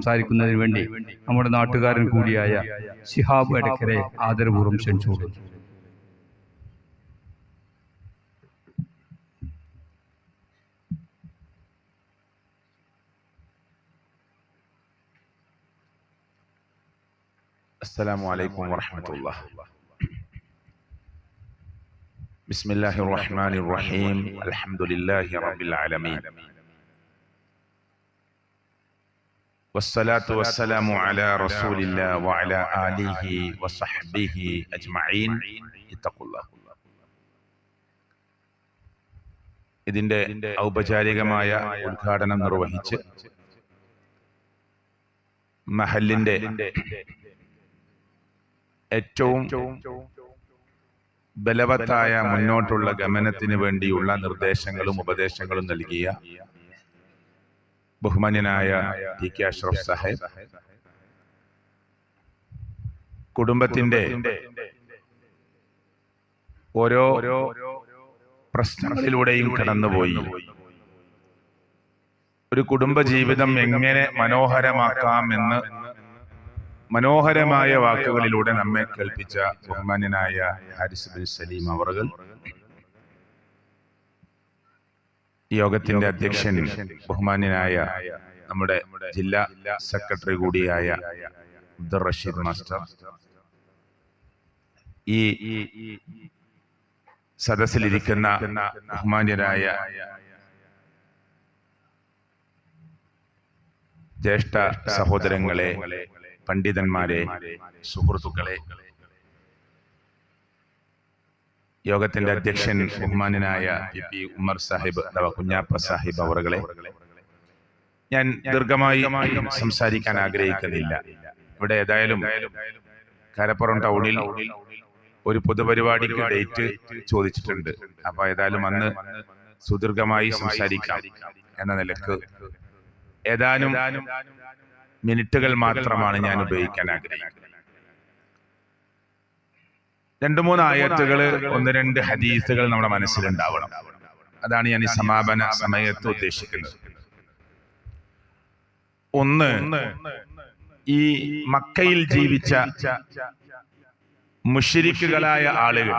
സംസാരിക്കുന്നതിന് വേണ്ടി നമ്മുടെ നാട്ടുകാരൻ കൂടിയായ ശിഹാബ് എടക്കരെ ആദരപൂർവ്വം ക്ഷണിച്ചുകൊള്ളുന്നു السلام عليكم ورحمة الله بسم الله الرحمن الرحيم الحمد لله رب العالمين والصلاة والسلام على رسول الله وعلى آله وصحبه أجمعين اتقوا الله ഇതിന്റെ ഔപചാരികമായ ഉദ്ഘാടനം നിർവഹിച്ച് മഹലിന്റെ ഏറ്റവും ബലവത്തായ മുന്നോട്ടുള്ള ഗമനത്തിന് വേണ്ടിയുള്ള നിർദ്ദേശങ്ങളും ഉപദേശങ്ങളും നൽകിയ ബഹുമാന്യനായ ടി കെ അഷ്റഫ് സാഹേബ്. കുടുംബത്തിന്റെ ഓരോ പ്രശ്നങ്ങളിലൂടെയും കടന്നുപോയി. ഒരു കുടുംബ ജീവിതം എങ്ങനെ മനോഹരമാക്കാമെന്ന് മനോഹരമായ വാക്കുകളിലൂടെ നമ്മെ കേൾപ്പിച്ച ബഹുമാന്യനായ ഹാരിസ് ബിൻ സലീം അവറുകൾ യോഗത്തിന്റെ അധ്യക്ഷൻ ബഹുമാന്യനായ നമ്മുടെ ജില്ലാ സെക്രട്ടറി കൂടിയായ അബ്ദുൾ റഷീദ് മാസ്റ്റർ. ഈ സദസ്സിലിരിക്കുന്ന ബഹുമാന്യരായ ജ്യേഷ്ഠ സഹോദരങ്ങളെ പണ്ഡിതന്മാരെ സുഹൃത്തുക്കളെ യോഗത്തിന്റെ അധ്യക്ഷൻ ബഹുമാനായ പി പി ഉമർ സാഹിബ് അഥവാ കുഞ്ഞാപ്പ സാഹിബ് അവറുകളെ ഞാൻ ദീർഘമായി സംസാരിക്കാൻ ആഗ്രഹിക്കുന്നില്ല ഇവിടെ ഏതായാലും കരപ്പുറം ടൗണിൽ ഒരു പൊതുപരിപാടിക്ക് ഡേറ്റ് ചോദിച്ചിട്ടുണ്ട്. അപ്പൊ ഏതായാലും അന്ന് സുദീർഘമായി സംസാരിക്കാം എന്ന നിലയ്ക്ക്. ഏതാനും മിനിറ്റുകൾ മാത്രമാണ് ഞാൻ ഉപയോഗിക്കാൻ ആഗ്രഹിക്കുന്നത്. രണ്ടു മൂന്ന് ആയത്തുകൾ ഒന്ന് രണ്ട് ഹദീസുകൾ നമ്മുടെ മനസ്സിലുണ്ടാവണം. അതാണ് ഞാൻ ഈ സമാപന സമയത്ത് ഉദ്ദേശിക്കുന്നത്. ഒന്ന് ഈ മക്കയിൽ ജീവിച്ച മുഷിരിക്കുകളായ ആളുകൾ.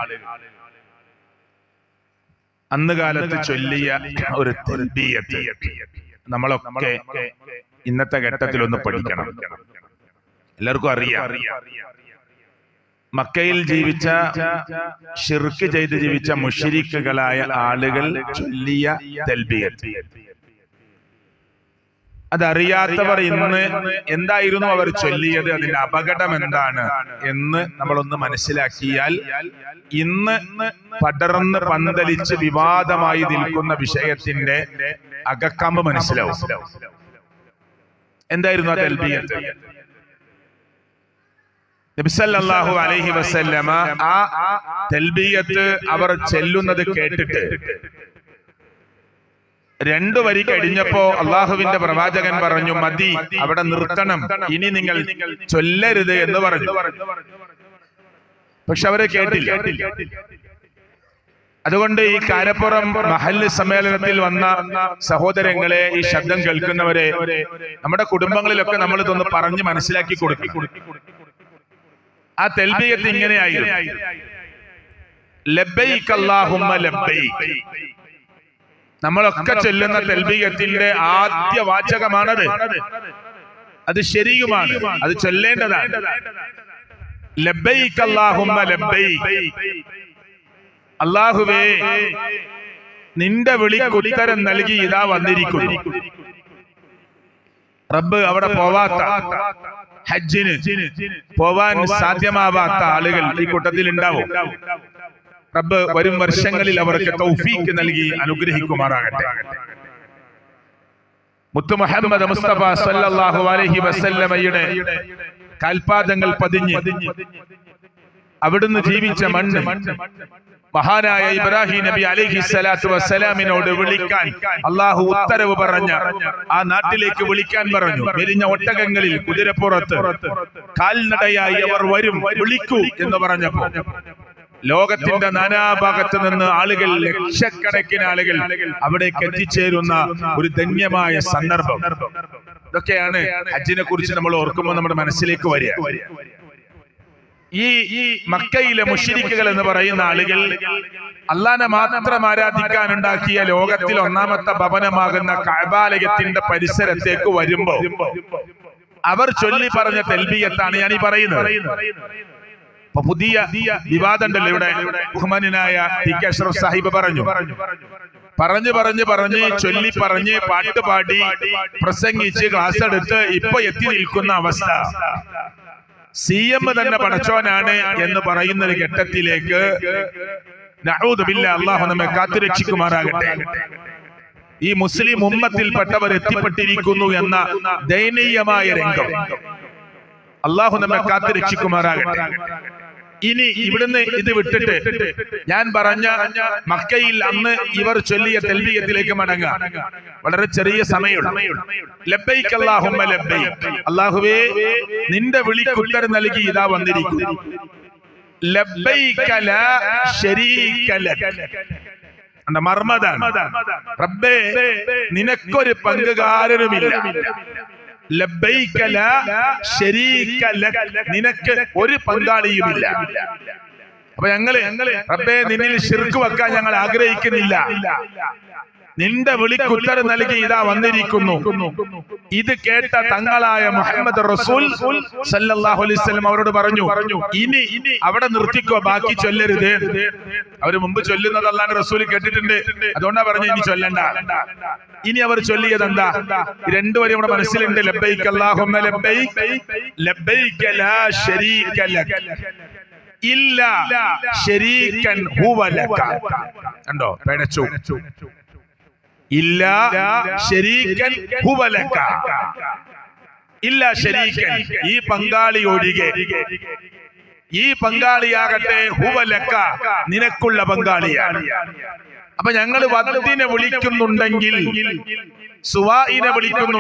അന്ന് കാലത്ത് ചൊല്ലിയ ഒരു നമ്മളൊക്കെ ഇന്നത്തെ ഘട്ടത്തിൽ ഒന്ന് പഠിക്കണം. എല്ലാവർക്കും അറിയാം. മക്കയിൽ ജീവിച്ച ഷിർക്ക് ചെയ്ത് ജീവിച്ച മുഷിരിക്കുകളായ ആളുകൾ ചൊല്ലിയ തെൽബിയത്ത്. അതറിയാത്തവർ ഇന്ന് എന്തായിരുന്നു അവർ ചൊല്ലിയത് അതിന്റെ അപകടം എന്താണ് എന്ന് നമ്മളൊന്ന് മനസ്സിലാക്കിയാൽ ഇന്ന് പടർന്ന് പന്തലിച്ച് വിവാദമായി നിൽക്കുന്ന വിഷയത്തിന്റെ അകക്കാമ്പ് മനസ്സിലാവും. എന്തായിരുന്നു ആ തെൽബിയത്ത്? നബിസല്ലാഹു അലൈഹി വസല്ലമ ആ തെൽബിയത്ത് അവർ ചെല്ലുന്നത് കേട്ടിട്ട് രണ്ടു വരി കഴിഞ്ഞപ്പോ അള്ളാഹുവിന്റെ പ്രവാചകൻ പറഞ്ഞു മതി അവിടെ നിർത്തണം ഇനി നിങ്ങൾ ചൊല്ലരുത് എന്ന് പറഞ്ഞു. പക്ഷെ അവരെ കേട്ടില്ല. അതുകൊണ്ട് ഈ കാരപ്പുറം മഹല്ല് സമ്മേളനത്തിൽ വന്ന സഹോദരങ്ങളെ ഈ ശബ്ദം കേൾക്കുന്നവരെ നമ്മുടെ കുടുംബങ്ങളിലൊക്കെ നമ്മൾ ഇതൊന്ന് പറഞ്ഞ് മനസ്സിലാക്കി കൊടുക്കും ആ തെൽബിയത്ത് ഇങ്ങനെയായിരുന്നു. അല്ലാഹുമ്മ നമ്മളൊക്കെ ചൊല്ലുന്ന തെൽബിയത്തിന്റെ ആദ്യ വാചകമാണത്. അത് ശരിയുമാണ്. അത് ചൊല്ലേണ്ടതാണ്. ലബ്ബൈക് അല്ലാഹുമ്മ അള്ളാഹുവേ നിന്റെ വിളിക്ക് ഉത്തരം നൽകി ഇതാ വന്നിരിക്കുന്നു. റബ്ബ് അവിടെ പോവാത്ത. ഹജ്ജിന് പോവാൻ സാധ്യമാവാത്ത ആളുകൾ ഈ കൂട്ടത്തിൽ ഉണ്ടാവും. റബ്ബ് വരും വർഷങ്ങളിൽ അവർക്ക് തൗഫീക്ക് നൽകി അനുഗ്രഹിക്കുമാറാകട്ടെ. മുത്തു മുഹമ്മദ് മുസ്തഫ സല്ലല്ലാഹു അലൈഹി വസല്ലമയുടെ കാൽപാദങ്ങൾ പതിഞ്ഞ് അവിടുന്ന് ജീവിച്ച മണ്ണ് മഹാനായ ഇബ്രാഹിം നബി അലഹി സ്വലാത്തു വസ്സലാമിനോട് വിളിക്കാൻ അള്ളാഹു ഉത്തരവ് പറഞ്ഞ ആ നാട്ടിലേക്ക് വിളിക്കാൻ പറഞ്ഞു. വിരിഞ്ഞ ഒട്ടകങ്ങളിൽ കുതിരപ്പുറത്ത് കാൽനടയായി അവർ വരും വിളിക്കൂ എന്ന് പറഞ്ഞപ്പോ ലോകത്തിന്റെ നാനാഭാഗത്ത് നിന്ന് ആളുകൾ ലക്ഷക്കണക്കിന് ആളുകൾ അവിടേക്ക് എത്തിച്ചേരുന്ന ഒരു ധന്യമായ സന്ദർഭം. ഇതൊക്കെയാണ് ഹജ്ജിനെ കുറിച്ച് നമ്മൾ ഓർക്കുമ്പോൾ നമ്മുടെ മനസ്സിലേക്ക് വരിക. ഈ ഈ മക്കയിലെ മുഷിരിക്കുകൾ എന്ന് പറയുന്ന ആളുകൾ അള്ളാനെ മാത്രം ആരാധിക്കാൻ ഉണ്ടാക്കിയ ലോകത്തിൽ ഒന്നാമത്തെ ഭവനമാകുന്ന കഴബാലയത്തിന്റെ പരിസരത്തേക്ക് വരുമ്പോ അവർ ചൊല്ലി പറഞ്ഞ തെൽബിയത്താണ് ഞാൻ ഈ പറയുന്നത്. അപ്പൊ പുതിയ വിവാദം ഉണ്ടല്ലോ ഇവിടെ. ബഹുമാനായ ടി കെ അഷ്റഫ് സാഹിബ് പറഞ്ഞു. പറഞ്ഞു പറഞ്ഞു പറഞ്ഞ് ചൊല്ലി പറഞ്ഞ് പാട്ട് പാടി പ്രസംഗിച്ച് ക്ലാസ് എടുത്ത് ഇപ്പൊ എത്തി നിൽക്കുന്ന അവസ്ഥ. സി എം തന്നെ പഠിച്ചവനാണ് എന്ന് പറയുന്ന ഒരു ഘട്ടത്തിലേക്ക് അള്ളാഹു നമ്മെ കാത്തുരക്ഷിക്കുമാറാകട്ടെ. ഈ മുസ്ലിം ഉമ്മത്തിൽപ്പെട്ടവർ എത്തിപ്പെട്ടിരിക്കുന്നു എന്ന ദയനീയമായ രംഗം. അള്ളാഹു നമ്മെ കാത്തുരക്ഷിക്കുമാറാകട്ടെ. ഇനി ഇവിടുന്ന് ഇത് വിട്ടിട്ട് ഞാൻ പറഞ്ഞ മക്കയിൽ അന്ന് ഇവർ ചൊല്ലിയ തെൽവീയത്തിലേക്ക് മടങ്ങുക. വളരെ ചെറിയ സമയമുള്ളൂ. ലബ്ബൈക്ക് അല്ലാഹുമ്മ ലബ്ബൈക്ക് അല്ലാഹുവേ നിന്റെ വിളിക്ക് ഉത്തരം നൽകി ഇതാ വന്നിരിക്കുന്നു. ലബ്ബൈക ലാ ശരീക ലക് മർമ്മതാണ് റബ്ബേ നിനക്കൊരു പങ്കുകാരനുമില്ല. നിനക്ക് ഒരു പങ്കാളിയുമില്ല. അപ്പൊ ഞങ്ങൾ റബ്ബേ നിന്നിൽ ശിർക്ക് വെക്കാൻ ഞങ്ങൾ ആഗ്രഹിക്കുന്നില്ല. നിന്റെ വിളിക്ക് ഉത്തരം നൽകി ഇതാ വന്നിരിക്കുന്നു. ഇത് കേട്ട തങ്ങളായ മുഹമ്മദ് റസൂൽ സല്ലല്ലാഹു അലൈഹി വസല്ലം അവരോട് പറഞ്ഞു ഇനി അവിടെ നിർത്തിക്കോ ബാക്കി ചൊല്ലരുത്. അവർ മുമ്പ് ചൊല്ലുന്നത് അല്ലാണ്ട് റസൂൽ കേട്ടിട്ടുണ്ട്. അതുകൊണ്ടാ പറഞ്ഞു ഇനി ചൊല്ലണ്ട. ഇനി അവർ ചൊല്ലിയത് എന്താ? രണ്ടുപേരും നമ്മുടെ മനസ്സിലുണ്ട്. ലബ്ബൈക്ക് അല്ലാഹുമ്മ ലബ്ബൈക ലാ ശരീക ലക്. ഇല്ല ശരീകൻ ഹുവ ലക. കണ്ടോ? പേടച്ചു. ഇല്ല ശരീകൻ ഹുവ ലക ഇല്ല ശരീകൻ ഈ പങ്കാളി ഒഴികെ ഈ പങ്കാളിയാകട്ടെ ഹുവലക്ക നിനക്കുള്ള പങ്കാളിയാണ്. അപ്പൊ ഞങ്ങൾ വധത്തിനെ വിളിക്കുന്നുണ്ടെങ്കിൽ സുവായിനെ വിളിക്കുന്നു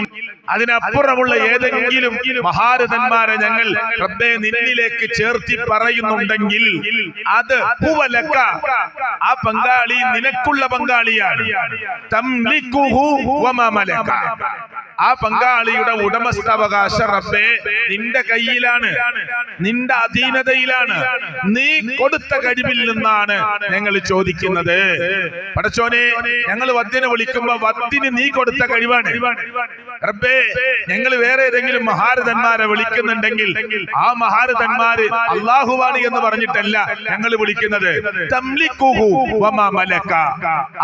അതിനപ്പുറമുള്ള ഏതെങ്കിലും മഹാരഥന്മാരെ ഞങ്ങൾ റബ്ബെ നിന്നിലേക്ക് ചേർത്തി പറയുന്നുണ്ടെങ്കിൽ അത് പൂവലക്ക. ആ പങ്കാളി നിനക്കുള്ള പങ്കാളിയാണ്. തംലിക്കുഹു. ആ പങ്കാളിയുടെ ഉടമസ്ഥാവകാശ റബ്ബേ നിന്റെ കയ്യിലാണ്. നിന്റെ അധീനതയിലാണ്. നീ കൊടുത്ത കഴിവിൽ നിന്നാണ് ഞങ്ങൾ ചോദിക്കുന്നത്. പടച്ചോനെ ഞങ്ങൾ വദ്യനെ വിളിക്കുമ്പോ വദ്യന് നീ കൊടുത്ത കഴിവാണ്. റബ്ബേ ഞങ്ങൾ വേറെ ഏതെങ്കിലും മഹാരഥന്മാരെ വിളിക്കുന്നുണ്ടെങ്കിൽ ആ മഹാരഥന്മാര് അള്ളാഹുവാണ് എന്ന് പറഞ്ഞിട്ടല്ല ഞങ്ങൾ വിളിക്കുന്നത്.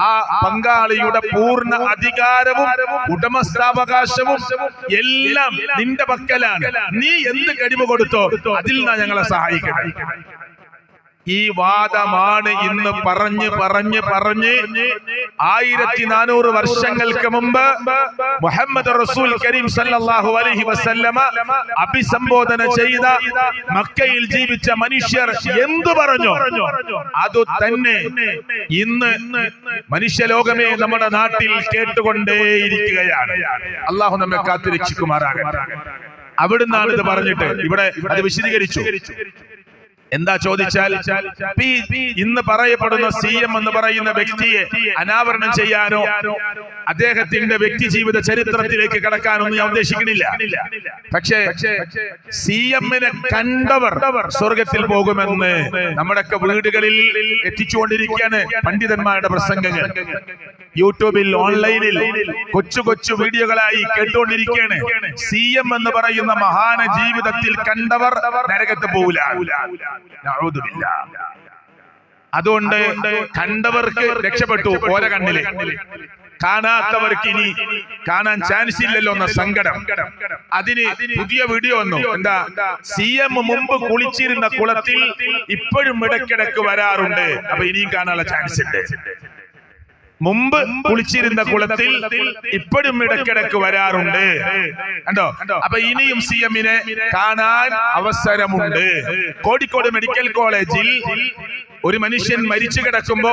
ആ പങ്കാളിയുടെ പൂർണ അധികാരവും ഉടമസ്ഥാവകാശവും എല്ലാം നിന്റെ പക്കലാണ്. നീ എന്ത് കഴിവ് കൊടുത്തോ അതിൽ നിന്നാ ഞങ്ങളെ സഹായിക്കണം. ഈ വാദമാണ് ഇന്ന് പറഞ്ഞ് പറഞ്ഞ് പറഞ്ഞ് ആയിരത്തി നാനൂറ് വർഷങ്ങൾക്ക് മുമ്പ് മുഹമ്മദ് റസൂൽ കരീം സല്ലല്ലാഹു അലൈഹി വസല്ലമ അഭിസംബോധന ചെയ്ത മക്കയിൽ ജീവിച്ച മനുഷ്യർ എന്തു പറഞ്ഞു? അത് തന്നെ ഇന്ന് മനുഷ്യലോകമേ നമ്മുടെ നാട്ടിൽ കേട്ടുകൊണ്ടേയിരിക്കുകയാണ്. അള്ളാഹു നമ്മെ കാത്തുരക്ഷിക്കുമാറാകട്ടെ. അവിടുന്നാണ് ഇത് പറഞ്ഞിട്ട് ഇവിടെ അത് വിശദീകരിച്ചു. എന്താ ചോദിച്ചാൽ ഇന്ന് പറയപ്പെടുന്ന സി എം എന്ന് പറയുന്ന വ്യക്തിയെ അനാവരണം ചെയ്യാനോ അദ്ദേഹത്തിന്റെ വ്യക്തി ജീവിത ചരിത്രത്തിലേക്ക് കടക്കാനൊന്നും ഞാൻ ഉദ്ദേശിക്കുന്നില്ല. പക്ഷേ സി എമ്മിനെ കണ്ടവർ സ്വർഗത്തിൽ പോകുമെന്ന് നമ്മുടെയൊക്കെ വീടുകളിൽ എത്തിച്ചുകൊണ്ടിരിക്കുകയാണ് പണ്ഡിതന്മാരുടെ പ്രസംഗങ്ങൾ. യൂട്യൂബിൽ ഓൺലൈനിൽ കൊച്ചു കൊച്ചു വീഡിയോകളായി കേട്ടുകൊണ്ടിരിക്കുകയാണ്. സി എം എന്ന് പറയുന്ന മഹാന ജീവിതത്തിൽ കണ്ടവർ നരകത്ത് നഊദുബില്ല. അതുകൊണ്ട് കണ്ടവർക്ക് രക്ഷപ്പെട്ടു ഓര കണ്ണിൽ. കാണാത്തവർക്ക് ഇനി കാണാൻ ചാൻസ് ഇല്ലല്ലോ എന്ന സങ്കടം. അതിന് പുതിയ വീഡിയോ വന്നു. എന്താ? സി എം മുമ്പ് കുളിച്ചിരുന്ന കുളത്തിൽ ഇപ്പോഴും ഇടക്കിടക്ക് വരാറുണ്ട്. അപ്പൊ ഇനിയും കാണാനുള്ള ചാൻസ് ഉണ്ട്. മുമ്പ് കുളിച്ചിരുന്ന കുളത്തിൽ ഇപ്പോഴും ഇടക്കിടക്ക് വരാറുണ്ട്. കണ്ടോ? അപ്പൊ ഇനിയും സി എമ്മിനെ കാണാൻ അവസരമുണ്ട്. കോഴിക്കോട് മെഡിക്കൽ കോളേജിൽ ഒരു മനുഷ്യൻ മരിച്ചു കിടക്കുമ്പോ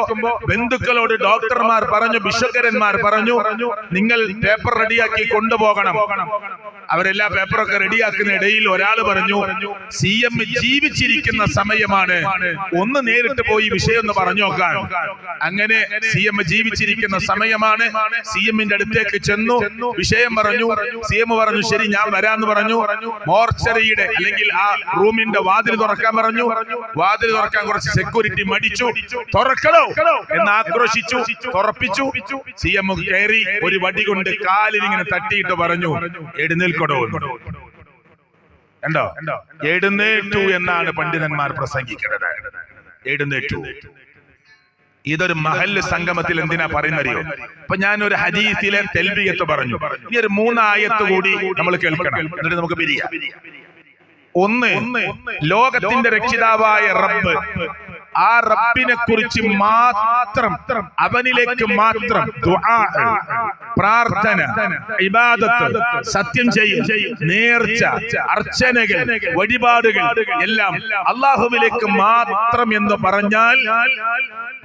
ബന്ധുക്കളോട് ഡോക്ടർമാർ പറഞ്ഞു ബിഷക്കരന്മാർ പറഞ്ഞു നിങ്ങൾ പേപ്പർ റെഡിയാക്കി കൊണ്ടുപോകണം. അവരെല്ലാ പേപ്പറൊക്കെ റെഡിയാക്കുന്ന ഇടയിൽ ഒരാൾ പറഞ്ഞു സി എം ജീവിച്ചിരിക്കുന്ന സമയമാണ്. ഒന്ന് നേരിട്ട് പോയി വിഷയം ഒന്ന് പറഞ്ഞു നോക്കാൻ. അങ്ങനെ സി എം ജീവിച്ചിരിക്കുന്ന സമയമാണ്. സി എമ്മിന്റെ അടുത്തേക്ക് ചെന്നു വിഷയം പറഞ്ഞു. സി എം പറഞ്ഞു ശരി ഞാൻ വരാന്ന് പറഞ്ഞു. മോർച്ചറിയുടെ അല്ലെങ്കിൽ ആ റൂമിന്റെ വാതിൽ തുറക്കാൻ പറഞ്ഞു. വാതിൽ തുറക്കാൻ കുറച്ച് സെക്യൂരിറ്റി മടിച്ചു തുറക്കണോ? എന്ന് ആക്രോശിച്ചു തുറപ്പിച്ചു. സി എം കയറി ഒരു വടി കൊണ്ട് കാലിൽ ഇങ്ങനെ തട്ടിയിട്ട് പറഞ്ഞു എഴുന്നേൽക്കടോ എന്ന്." കണ്ടോ? എഴുന്നേറ്റു എന്നാണ് പണ്ഡിതന്മാർ പ്രസംഗിക്കുന്നത്. എഴുന്നേറ്റു. ഇതൊരു മഹല്ല് സംഗമത്തിൽ എന്തിനാ പറയുന്നറിയോ? അപ്പൊ ഞാൻ ഒരു ഹദീസിലെ തെൽബിയത്ത് പറഞ്ഞു. ഈ ഒരു മൂന്നായത്ത് കൂടി നമ്മൾ കേൾക്കണം. എന്നിട്ട് നമുക്ക് പിരിയാം. ഒന്ന് ലോകത്തിന്റെ രക്ഷിതാവായ റബ്ബ്. ആ റബ്ബിനെ കുറിച്ച് മാത്രം അവനിലേക്ക് മാത്രം പ്രാർത്ഥന ഇബാദത്ത് സത്യം ചെയ്യും നേർച്ച അർച്ചനകൾ വഴിപാടുകൾ എല്ലാം അള്ളാഹുവിലേക്ക് മാത്രം എന്ന് പറഞ്ഞാൽ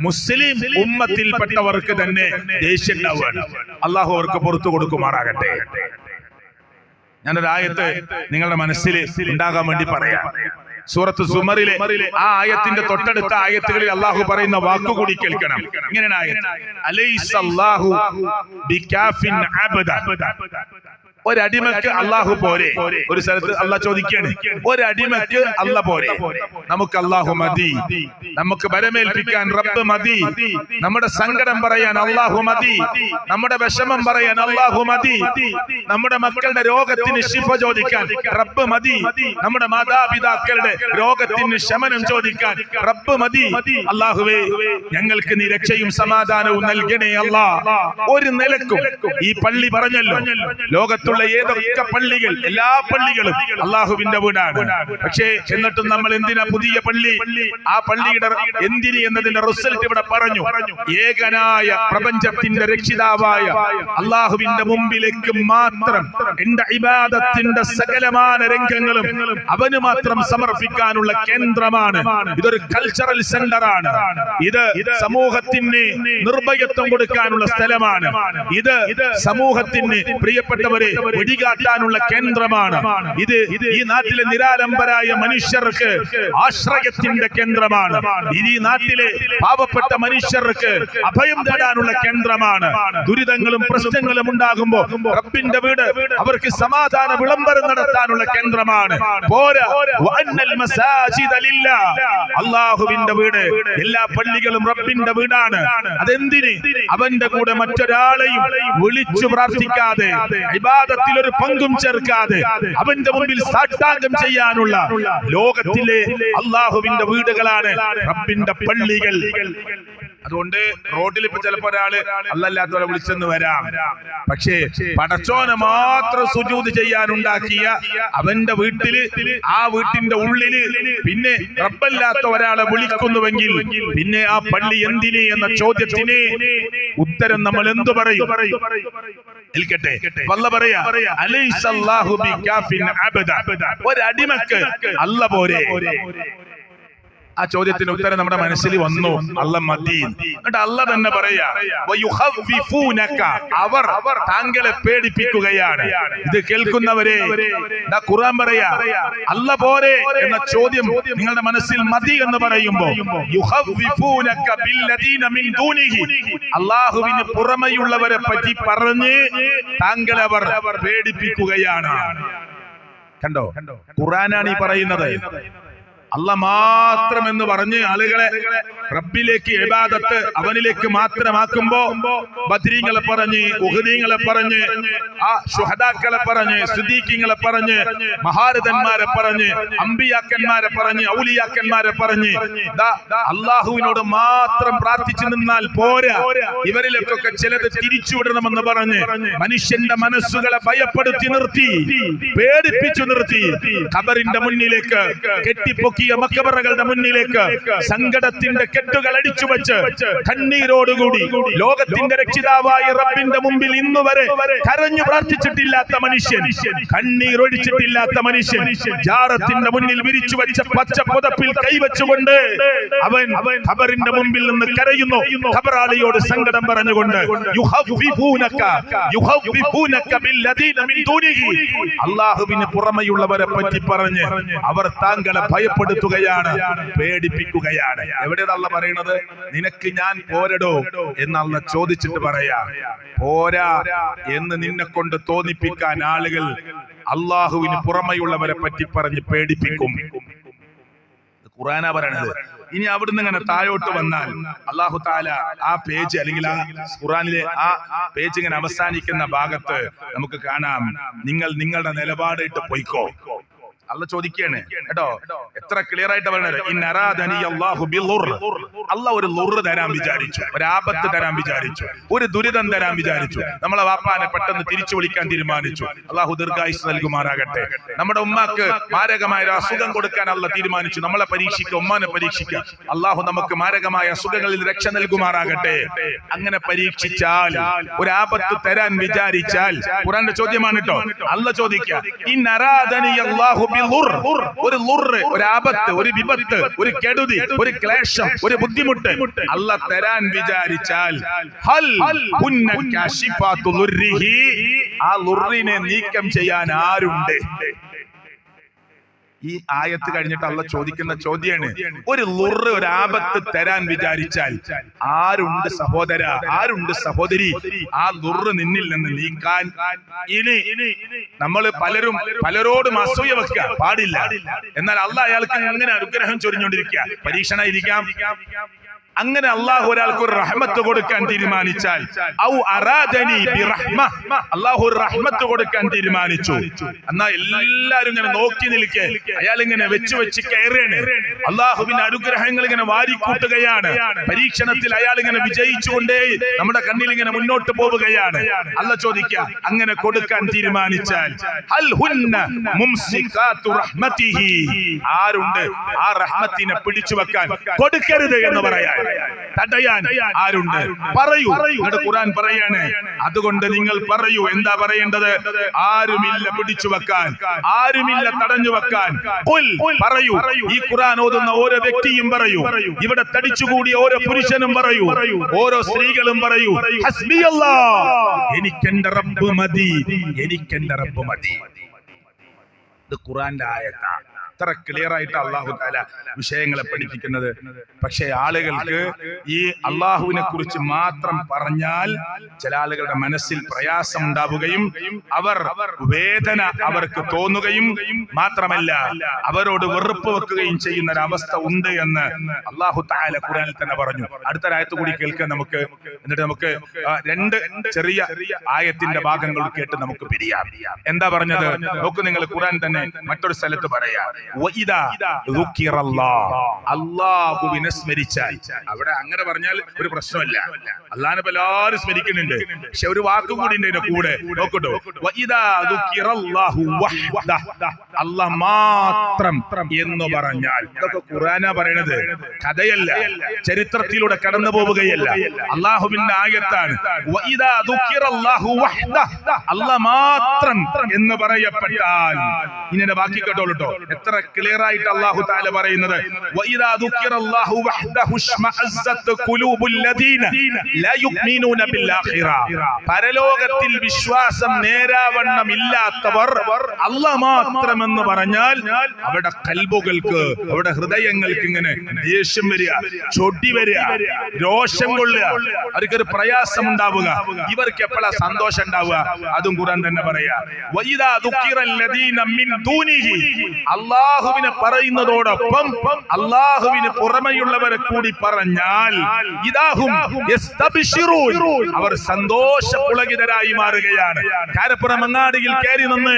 മുസ്ലിം ഉമ്മത്തിൽപ്പെട്ടവർക്ക് തന്നെ ദേഷ്യം ഉണ്ടാവുകയാണ് അള്ളാഹു അവർക്ക് പുറത്തു കൊടുക്കുമാറാകട്ടെ. ഞാനൊരായത്ത് നിങ്ങളുടെ മനസ്സിൽ ഉണ്ടാകാൻ വേണ്ടി പറയാം. സൂറത്ത് സുമറിലെ ആ ആയത്തിന്റെ തൊട്ടടുത്ത ആയത്തുകളിൽ അള്ളാഹു പറയുന്ന വാക്കുകൂടി കേൾക്കണം. ഇങ്ങനെയാണ് ആയത്ത്. അലൈസല്ലാഹു ബികാഫിൻ അബദ ഒരടിമക്ക് അള്ളാഹു പോരെ. ഒരു സ്ഥലത്ത് അള്ളാഹ് ചോദിക്കാണ്. ഒരടിമക്ക് അല്ല പോരെ. നമുക്ക് അള്ളാഹു മതി. നമുക്ക് ബലമേൽപ്പിക്കാൻ റബ്ബ് മതി. നമ്മുടെ സങ്കടം പറയാൻ അള്ളാഹു മതി. നമ്മുടെ വിഷമം പറയാൻ അള്ളാഹു മതി. നമ്മുടെ മക്കളുടെ രോഗത്തിന് ശിഫ ചോദിക്കാൻ റബ്ബ് മതി. നമ്മുടെ മാതാപിതാക്കളുടെ രോഗത്തിന് ശമനം ചോദിക്കാൻ റബ്ബ് മതി. അള്ളാഹുവേ ഞങ്ങൾക്ക് നീ രക്ഷയും സമാധാനവും നൽകണേ അല്ലാ ഒരു നിലക്കും ഈ പള്ളി പറഞ്ഞല്ലോ. ലോകത്തുള്ള ഏതൊക്കെ പള്ളികൾ? എല്ലാ പള്ളികളും അള്ളാഹുവിന്റെ വീടാണ്. പക്ഷേ എന്നിട്ടും നമ്മൾ എന്തിനാ പുതിയ പള്ളി? ആ പള്ളിയുടെ എന്തിന് എന്നതിന്റെ റിസൾട്ട് ഇവിടെ പറഞ്ഞു. ഏകനായ പ്രപഞ്ചത്തിന്റെ രക്ഷിതാവായ അള്ളാഹുവിന്റെ മുമ്പിലേക്ക് മാത്രം എന്റെ ഇബാദത്തിന്റെ സകലമാന രംഗങ്ങളും അവന് മാത്രം സമർപ്പിക്കാനുള്ള കേന്ദ്രമാണ്. ഇതൊരു കൾച്ചറൽ സെന്റർ ആണ്. ഇത് സമൂഹത്തിന് നിർഭയത്വം കൊടുക്കാനുള്ള സ്ഥലമാണ്. ഇത് സമൂഹത്തിന് പ്രിയപ്പെട്ടവരെ വെടികാട്ടാനുള്ള കേന്ദ്രമാണ്. ഇത് ഈ നാട്ടിലെ നിരാലംബരായ മനുഷ്യർക്ക് ആശ്രയത്തിന്റെ കേന്ദ്രമാണ്. ഈ നാട്ടിലെ പാവപ്പെട്ട മനുഷ്യർക്ക് അഭയം തേടാനുള്ള കേന്ദ്രമാണ്. ദുരിതങ്ങളും പ്രശ്നങ്ങളും ഉണ്ടാകുമ്പോ റബ്ബിന്റെ വീട് അവർക്ക് സമാധാന വിളംബരം നടത്താനുള്ള കേന്ദ്രമാണ്. അള്ളാഹുവിന്റെ വീട് എല്ലാ പള്ളികളും റബ്ബിന്റെ വീടാണ്. അതെന്തിന്? അവന്റെ കൂടെ മറ്റൊരാളെയും വിളിച്ചു പ്രാർത്ഥിക്കാതെ. ഇബാദത്തിൽ ഒരു പങ്കും ചേർക്കാതെ അവന്റെ മുമ്പിൽ സാഷ്ടാംഗം ചെയ്യാനുള്ള ലോകത്തിലെ അള്ളാഹുവിന്റെ വീടുകളാണ് റബ്ബിന്റെ പള്ളികൾ. അതുകൊണ്ട് റോഡിൽ ഇപ്പൊ ചിലപ്പോ ഒരാൾ അല്ലല്ലാത്തവരെ വിളിച്ചെന്ന് വരാം. പക്ഷേ പടച്ചോനെ മാത്രം സുജൂത് ചെയ്യാനുണ്ടാക്കിയ അവന്റെ വീട്ടിൽ ആ വീട്ടിന്റെ ഉള്ളിൽ പിന്നെ റബ്ബല്ലാത്ത ഒരാളെ വിളിക്കുന്നുവെങ്കിൽ പിന്നെ ആ പള്ളി എന്തിന് എന്ന ചോദ്യത്തിന് ഉത്തരം നമ്മൾ എന്തു പറയും? നിൽക്കട്ടെ. വല്ല പറയാ? അലൈസല്ലാഹു ബികാഫിൻ അബദ. ഒരടിമക്ക് അല്ല പോരെ. ആ ചോദ്യത്തിന് ഉത്തരം നമ്മുടെ മനസ്സിൽ വന്നു. അല്ല മദീൻ എന്നിട്ട് അല്ല തന്നെ പറയാ. അവർ താങ്കളെ പേടിപ്പിക്കുകയാണ്. ഇത് കേൾക്കുന്നവരെ ഖുർആൻ പറയാ അല്ല പോരെ എന്ന ചോദ്യം നിങ്ങളുടെ മനസ്സിൽ മതി എന്ന് പറയുമ്പോ. അള്ളാഹുവിന് പുറമെയുള്ളവരെ പറ്റി പറഞ്ഞ് താങ്കളെ അവർ പേടിപ്പിക്കുകയാണ്. കണ്ടോ? ഖുറാനാണ് ഈ പറയുന്നത്. അല്ല മാത്രം എന്ന് പറഞ്ഞ് ആളുകളെ റബ്ബിലേക്ക് ഇബാദത്ത് അവനിലേക്ക് മാത്രമാക്കുമ്പോ ബദ്രീങ്ങളെ പറഞ്ഞ് ഉഹദീങ്ങളെ പറഞ്ഞ് ആ ഷുഹദാക്കളെ പറഞ്ഞ് സുദീഖിങ്ങളെ പറഞ്ഞ് മഹാരഥന്മാരെ പറഞ്ഞ് അമ്പിയാക്കന്മാരെ പറഞ്ഞ് ഔലിയാക്കന്മാരെ പറഞ്ഞ് അള്ളാഹുവിനോട് മാത്രം പ്രാർത്ഥിച്ചു നിന്നാൽ പോരാ. ഇവരിലേക്കൊക്കെ ചിലത് തിരിച്ചുവിടണമെന്ന് പറഞ്ഞ് മനുഷ്യന്റെ മനസ്സുകളെ ഭയപ്പെടുത്തി നിർത്തി പേടിപ്പിച്ചു നിർത്തി ഖബറിന്റെ മുന്നിലേക്ക് കെട്ടിപ്പൊക്കി പൊക്കിയ മക്കബറകളുടെ മുന്നിലേക്ക് സങ്കടത്തിന്റെ കെട്ടുകൾ അടിച്ചു വെച്ച് കണ്ണീരോടുകൂടി ലോകത്തിന്റെ രക്ഷിതാവായ റബ്ബിന്റെ മുമ്പിൽ ഇന്ന് വരെ കരഞ്ഞു പ്രാർത്ഥിച്ചിട്ടില്ലാത്ത മനുഷ്യൻ കണ്ണീരൊഴിച്ചിട്ടില്ലാത്ത മനുഷ്യൻ ജാറത്തിന്റെ മുന്നിൽ വിരിച്ചു വെച്ച പച്ച പുതപ്പിൽ കൈവച്ചുകൊണ്ട് അവൻ ഖബറിന്റെ മുമ്പിൽ നിന്ന് കരയുന്നു. ഖബറാളിയോട് സങ്കടം പറഞ്ഞുകൊണ്ട് അള്ളാഹുവിന് പുറമെയുള്ളവരെ പറ്റി പറഞ്ഞ് അവർ താങ്കളെ ഭയപ്പെടുത്തുകയാണ് പേടിപ്പിക്കുകയാണ്. എവിടെയാണ് പറയുന്നത് നിനക്ക് ഞാൻ പോരടോ എന്നല്ല ചോദിച്ചിട്ട് പറയാ. പോരാ എന്ന് നിന്നെ കൊണ്ട് തോന്നിപ്പിക്കാൻ ആളുകൾ അള്ളാഹുവിന് പുറമെയുള്ളവരെ പറ്റി പറഞ്ഞ് പേടിപ്പിക്കും. ഖുറാന പറയണത്. ഇനി അവിടുന്ന് ഇങ്ങനെ താഴോട്ട് വന്നാൽ അള്ളാഹു താല ആ പേജ് അല്ലെങ്കിൽ ആ ഖുറാനിലെ ആ പേജ് ഇങ്ങനെ അവസാനിക്കുന്ന ഭാഗത്ത് നമുക്ക് കാണാം. നിങ്ങൾ നിങ്ങളുടെ നിലപാടായിട്ട് പൊയ്ക്കോ. അല്ല ചോദിക്കാണ് കേട്ടോ? എത്ര ക്ലിയർ ആയിട്ട് പറയണത് ബിളുർ അല്ല ഒരു ലുറ് തരാൻ വിചാരിച്ചു. ഒരു ആപത്ത് തരാൻ വിചാരിച്ചു. ഒരു ദുരിതം തരാൻ വിചാരിച്ചു. നമ്മളെ വാപ്പാനെ പെട്ടെന്ന് തിരിച്ചു വിളിക്കാൻ തീരുമാനിച്ചു. അള്ളാഹു ദീർഘായുസ് നൽകുമാറാകട്ടെ. നമ്മുടെ ഉമ്മാക്ക് മാരകമായ ഒരു അസുഖം കൊടുക്കാൻ അല്ല തീരുമാനിച്ചു. നമ്മളെ പരീക്ഷിക്കുക ഉമ്മാനെ പരീക്ഷിക്കുക അള്ളാഹു നമുക്ക് മാരകമായ അസുഖങ്ങളിൽ രക്ഷ നൽകുമാറാകട്ടെ. അങ്ങനെ പരീക്ഷിച്ചാൽ ഒരു ആപത്ത് തരാൻ വിചാരിച്ചാൽ ഖുറാന്റെ ചോദ്യമാണ് കേട്ടോ. അല്ല ചോദിക്കുക ഒരു ലുറ് ഒരു ആപത്ത് ഒരു വിപത്ത് ഒരു കെടുതി ഒരു ക്ലേശം ഒരു ബുദ്ധിമുട്ട് അല്ല തരാൻ വിചാരിച്ചാൽ ഹൽ ആ ലുറിനെ നീക്കം ചെയ്യാൻ ആരുണ്ട്? ഈ ആയത്ത് കഴിഞ്ഞിട്ട് അള്ള ചോദിക്കുന്ന ചോദ്യമാണ് ഒരു ലുറ് ഒരു ആപത്ത് തരാൻ വിചാരിച്ചാൽ ആരുണ്ട് സഹോദര? ആരുണ്ട് സഹോദരി? ആ ലുറ് നിന്നിൽ നിന്ന് നീക്കാൻ ഇനി നമ്മൾ പലരും പലരോടും അസൂയ വെക്കുക പാടില്ല. എന്നാൽ അള്ള അയാൾക്ക് അങ്ങനെ അനുഗ്രഹം ചൊരിഞ്ഞുകൊണ്ടിരിക്കുക. പരീക്ഷണ ഇരിക്കാം അങ്ങനെ അള്ളാഹു ഒരാൾക്ക് ഒരു റഹ്മത്ത് കൊടുക്കാൻ തീരുമാനിച്ചാൽ ഔ അള്ളാഹു ഒരു റഹ്മത്ത് കൊടുക്കാൻ തീരുമാനിച്ചു. എന്നാ എല്ലാരും ഇങ്ങനെ നോക്കി നിൽക്കെ അയാൾ ഇങ്ങനെ വെച്ച് വെച്ച് കയറിയാണ്. അള്ളാഹുവിന്റെ അനുഗ്രഹങ്ങൾ ഇങ്ങനെ വാരിക്കൂട്ടുകയാണ്. പരീക്ഷണത്തിൽ അയാൾ ഇങ്ങനെ വിജയിച്ചുകൊണ്ടേ നമ്മുടെ കണ്ണിൽ ഇങ്ങനെ മുന്നോട്ട് പോവുകയാണ്. അല്ല ചോദിക്ക അങ്ങനെ കൊടുക്കാൻ തീരുമാനിച്ചാൽ ആരുണ്ട് ആ റഹ്മത്തിനെ പിടിച്ചു വെക്കാൻ? കൊടുക്കരുത് എന്ന് പറയാൻ. തടയാൻ ആരുണ്ട്? പറയൂ. ഖുർആൻ പറയാണ്. അതുകൊണ്ട് നിങ്ങൾ പറയൂ. എന്താ പറയേണ്ടത്? ആരുമില്ല പിടിച്ചു വെക്കാൻ. ആരുമില്ല തടഞ്ഞു വെക്കാൻ. പറയൂ. ഈ ഖുർആൻ ഓതുന്ന ഓരോ വ്യക്തിയും പറയൂ. ഇവിടെ തടിച്ചുകൂടിയ ഓരോ പുരുഷനും പറയൂ. ഓരോ സ്ത്രീകളും പറയൂ. എനിക്കെന്റെ റബ്ബ് മതി. എനിക്കെന്റെ റബ്ബ് മതി. ഇത് ഖുറാന്റെ ആയത്താ. ഇത്ര ക്ലിയർ ആയിട്ട് അള്ളാഹു താല വിഷയങ്ങളെ പഠിപ്പിക്കുന്നത്. പക്ഷെ ആളുകൾക്ക് ഈ അള്ളാഹുവിനെ കുറിച്ച് മാത്രം പറഞ്ഞാൽ ചില ആളുകളുടെ മനസ്സിൽ പ്രയാസം ഉണ്ടാവുകയും അവർ വേദന അവർക്ക് തോന്നുകയും മാത്രമല്ല അവരോട് വെറുപ്പ് വെക്കുകയും ചെയ്യുന്ന ഒരു അവസ്ഥ ഉണ്ട് എന്ന് അള്ളാഹു താല ഖുറാനിൽ തന്നെ പറഞ്ഞു. അടുത്ത ആയത്ത് കൂടി കേൾക്കാൻ നമുക്ക്. എന്നിട്ട് നമുക്ക് രണ്ട് ചെറിയ ആയത്തിന്റെ ഭാഗങ്ങൾ കേട്ട് നമുക്ക് പിരിയാം. എന്താ പറഞ്ഞത്? നോക്ക് നിങ്ങൾ ഖുറാൻ തന്നെ മറ്റൊരു സ്ഥലത്ത് പറയാ. അല്ലാഹുവിനെ സ്മരിച്ചാൽ അവിടെ അങ്ങനെ പറഞ്ഞാൽ ഒരു പ്രശ്നമല്ല. അള്ളാഹിനെ എല്ലാവരും സ്മരിക്കുന്നുണ്ട്. പക്ഷെ ഒരു വാക്കും കൂടി കൂടെ. നോക്കട്ടോ. അല്ലാഹ് മാത്രം എന്ന് പറഞ്ഞാൽ. ഇതൊക്കെ ഖുറാനാ പറയണത്. കഥയല്ല. ചരിത്രത്തിലൂടെ കടന്നു പോവുകയല്ല. അള്ളാഹുവിന്റെ ആയത്താണ്. അല്ലാഹ് മാത്രം എന്ന് പറയപ്പെട്ടാൽ. ഇങ്ങനെ ബാക്കി കേട്ടോളൂ ട്ടോ. ക്ലിയർ ആയിട്ട് അള്ളാഹു താല പറയുന്നത് ലദീന പരലോകത്തിൽ വിശ്വാസം നേരാവണ്ണം ഇല്ലാത്തവർ അല്ലാഹ് മാത്രമെന്ന് പറഞ്ഞാൽ അവിടെ കൽബുകൾക്ക് അവിടെ ഹൃദയങ്ങൾക്ക് ഇങ്ങനെ ദേഷ്യം വരിക ചൊടി വരിക രോഷം കൊള്ളുക അവർക്കൊരു പ്രയാസം ഉണ്ടാവുക ഇവർക്ക് എപ്പോഴാ സന്തോഷം ഉണ്ടാവുക? അതും ഖുറാൻ തന്നെ പറയാ വഇദാ അള്ളാഹുവിനെ പറയുന്നതോടൊപ്പം അള്ളാഹുവിന് പുറമെയുള്ളവരെ കൂടി പറഞ്ഞാൽ ഇതാഹും യസ്തബ്ശിറൂൻ. അവർ സന്തോഷപുളകിതരായി മാറുകയാണ്. കാരപ്പുറം അങ്ങാടിയിൽ കയറി നിന്ന്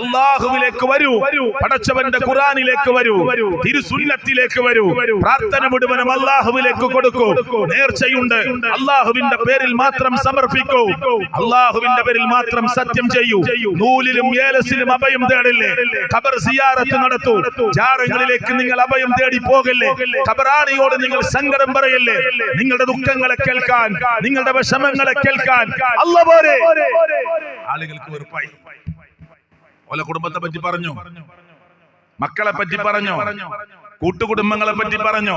അള്ളാഹുവിലേക്ക് വരൂ. പടച്ചവന്റെ ഖുറാനിലേക്ക് വരൂ. തിരുസുന്നത്തിലേക്ക് വരൂ. പ്രാർത്ഥന മുഴുവനും അള്ളാഹുവിലേക്ക് കൊടുക്കൂ. നേർച്ചയുണ്ട്. അള്ളാഹുവിന്റെ പേരിൽ മാത്രം സമർപ്പിക്കൂ. അള്ളാഹുവിന്റെ പേരിൽ മാത്രം സത്യം ചെയ്യൂ. നൂലിലും ഏലസിലും അഭയം തേടില്ലേ? ഖബർ സിയാറത്ത് നടത്തൂ. നടത്തൂ. ജാറങ്ങളിലേക്ക് നിങ്ങൾ അഭയം തേടി പോകല്ലേ? കബറാണിയോട് നിങ്ങൾ സങ്കടം പറയല്ലേ? നിങ്ങളുടെ ദുഃഖങ്ങളെ കേൾക്കാൻ നിങ്ങളുടെ വിഷമങ്ങളെ കേൾക്കാൻ. അല്ല പോരെ? ആളുകൾക്ക് വെറുപ്പായി. ഓല കുടുംബത്തെ പറ്റി പറഞ്ഞു. മക്കളെ പറ്റി പറഞ്ഞോ. കൂട്ടുകുടുംബങ്ങളെ പറ്റി പറഞ്ഞു?